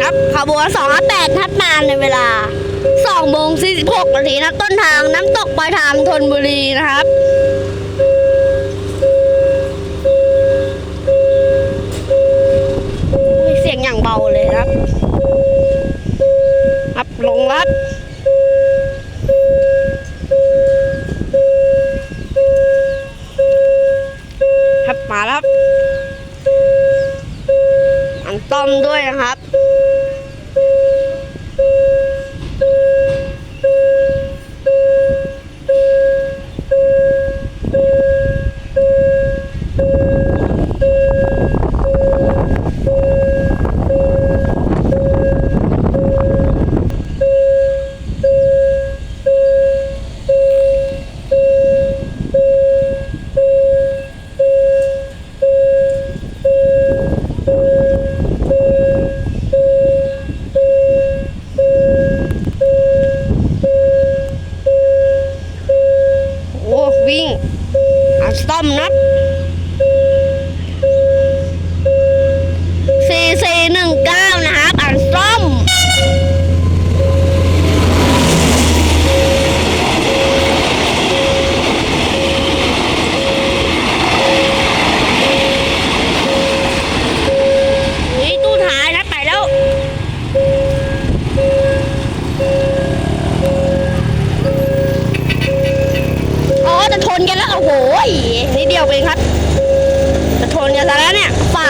ครับขบวน258ทัดมาในเวลา2โมง46นาทีนะต้นทางน้ำตกปลายทางธนบุรีนะครับเสียงอย่างเบาเลยครับครับลงรัด ต้อมด้วยนะครับ วิ่งอัสตอมนะ โอ้โหนิดเดียวเองครับจะชนกันซะแล้วเนี่ยฝ่า